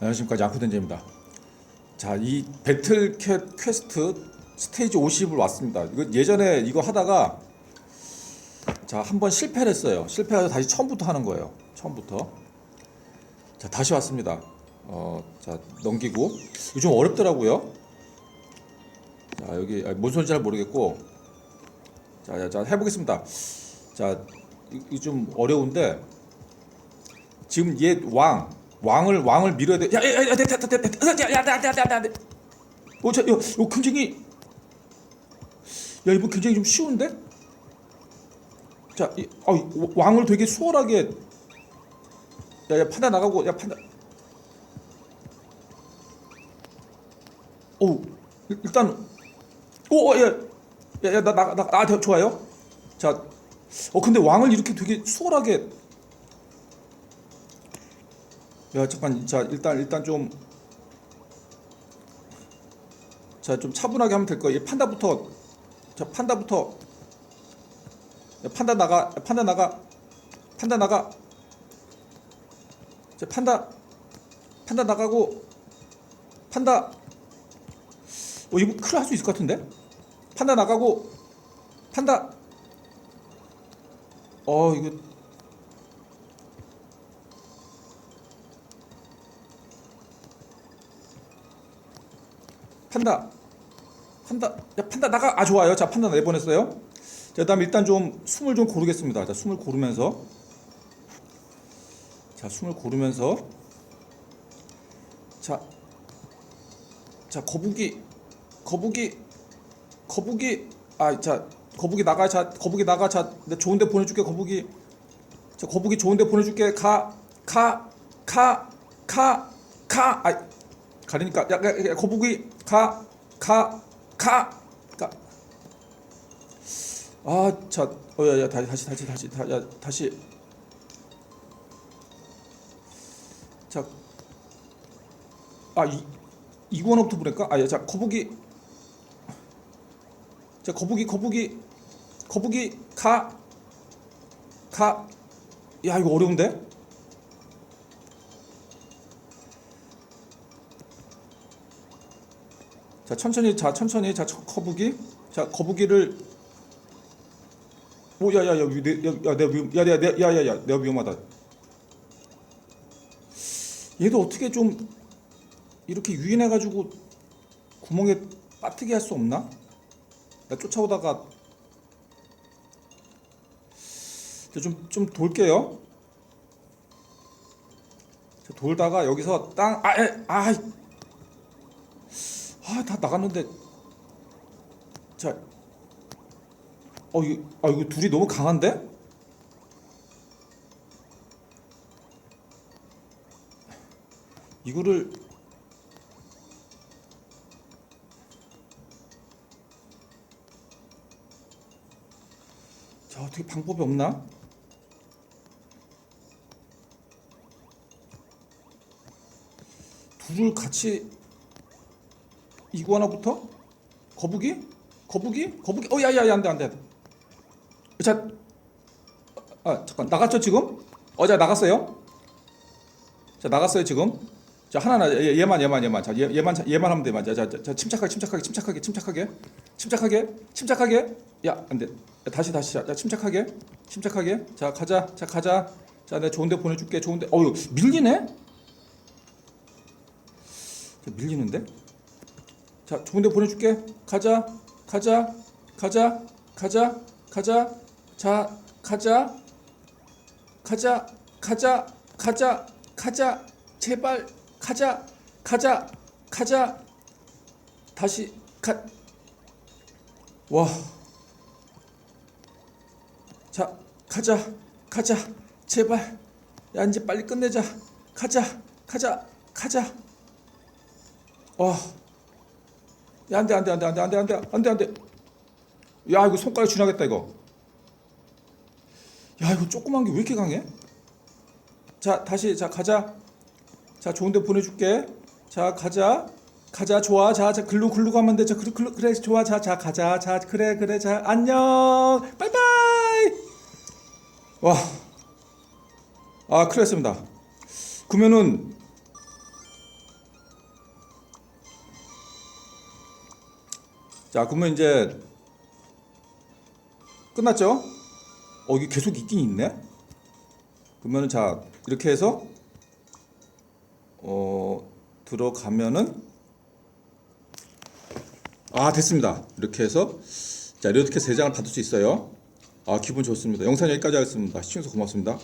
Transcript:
안녕하십니까 야쿠덴제입니다. 자, 이 배틀캣 퀘스트 스테이지 50을 왔습니다. 이거 예전에 이거 하다가 자, 한 번 실패를 했어요. 실패해서 다시 처음부터 하는 거예요. 처음부터. 자, 다시 왔습니다. 어, 자, 넘기고. 좀 어렵더라고요. 자, 여기 아니, 뭔 소리인지 잘 모르겠고. 자, 자, 자 해보겠습니다. 자, 이- 이거 좀 어려운데 지금 얘 왕, 왕을 왕을 밀어야 돼. 야, 야, 야, 야, 됐다, 됐다, 됐다. 야, 야, 야, 야, 야, 야, 야. 어, 자, 이거, 이거 굉장히, 야, 이거 굉장히 좀 쉬운데? 자, 이, 어, 왕을 되게 수월하게, 야, 야, 판다 나가고, 야, 판다. 오, 일- 일단, 오, 어, 야, 야, 야, 나, 나, 나, 아, 좋아요. 자, 어, 근데 왕을 이렇게 되게 수월하게 야 잠깐 자 일단 일단 좀 자 좀 차분하게 하면 될 거예요. 이 판다부터 자 판다부터. 야, 판다 나가 야, 판다 나가 판다 나가. 자 판다 판다 나가고 판다. 어 이거 큰일 할 수 있을 것 같은데? 판다 나가고 판다. 어 이거 판다. 판다. 야 판다 나가. 아 좋아요. 자 판다 내보냈어요. 자 그다음에 일단 좀 숨을 좀 고르겠습니다. 자 숨을 고르면서. 자 숨을 고르면서. 자 자 거북이 거북이 거북이 아 자 거북이 나가 자 거북이 나가. 자 내 좋은 데 보내 줄게 거북이. 자 거북이 좋은 데 보내 줄게. 가 가 가 가 가 아 가리니까 야, 야, 야 거북이 가 가 가 가. 아자 어야야 다시 다시 다시 다시 다, 야, 다시. 자아이 이구원부터 보낼까? 아야 자 거북이. 자 거북이 거북이. 거북이 가 가. 야 이거 어려운데 자 천천히 자 천천히 자 저- 거북이 자 거북이를 오 야야야 야내 위험 야야야야야야 내가 위험하다 얘도 어떻게 좀 이렇게 유인해 가지고 구멍에 빠뜨게 할 수 없나? 나 쫓아오다가 좀좀 좀 돌게요. 자, 돌다가 여기서 땅아아 아 아, 다 나갔는데. 자. 어, 이거, 아, 이거 둘이 너무 강한데? 이거를. 자, 어떻게 방법이 없나? 둘을 같이 이구아나부터? 거북이? 거북이? 거북이? 어 야 야 야 안 돼 안 돼 자 아, 잠깐 나갔죠 지금? 어 자 나갔어요? 자 나갔어요 지금? 자 하나 얘, 얘만 얘만 얘만. 자 얘, 얘만 얘만 하면 돼만. 자, 자, 자, 자 침착하게 침착하게 침착하게 침착하게. 침착하게 침착하게. 야 안돼. 다시 다시 자, 자 침착하게 침착하게. 자 가자 자 가자. 자 내가 좋은데 보내줄게 좋은데. 어유 밀리네? 자, 밀리는데 자, 좋은 데 보내줄게. 가자, 가자, 가자, 가자, 가자. 자, 가자, 가자, 가자, 가자, 가자. 제발 가자, 가자, 가자. 다시 가. 와. 자, 가자, 가자. 제발. 야, 이제 빨리 끝내자. 가자, 가자, 가자. 와. 야, 안 돼, 안 돼, 안 돼, 안 돼, 안 돼, 안 돼, 안 돼, 안 돼. 야, 이거 손가락 지나겠다, 이거. 야, 이거 조그만 게 왜 이렇게 강해? 자, 다시, 자, 가자. 자, 좋은데 보내줄게. 자, 가자. 가자, 좋아. 자, 자, 글로, 글로 가면 돼. 자, 글로, 글로, 그래, 좋아. 자, 자, 가자. 자, 그래, 그래, 자, 안녕. 빠이빠이. 와. 아, 큰일 났습니다. 그러면은 자, 그러면 이제 끝났죠? 어, 이게 계속 있긴 있네. 그러면 자, 이렇게 해서 어, 들어가면은 아, 됐습니다. 이렇게 해서 자, 이렇게 세 장을 받을 수 있어요. 아, 기분 좋습니다. 영상 여기까지 하겠습니다. 시청해주셔서 고맙습니다.